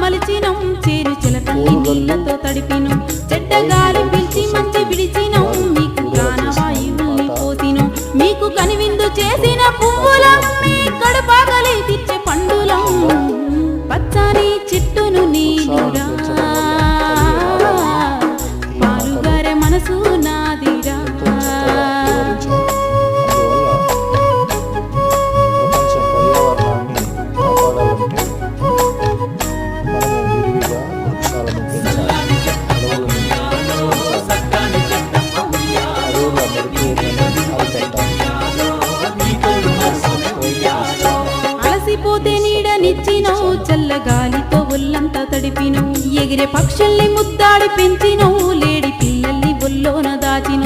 మలిచినం చేరు చిలకల్లి నీళ్ళతో తడిపినం. చెడ్డ గాలి పిలిచి మంచి పిలిచినం మీకు ప్రాణవాయువుల్ని పోసినం మీకు కనివిందు చేసిన పువ్వులం మీ కడుపాగలి తెచ్చే పండులం. పచ్చని చెట్టును నీనురా పాలుగారే మనసు నీడనిచ్చినవు చల్లగాలితో ఒళ్ళంతా తడిపినవు ఎగిరే పక్షుల్ని ముద్దాడి పెంచినవు లేడి పిల్లల్ని ఒల్లోన దాచినవు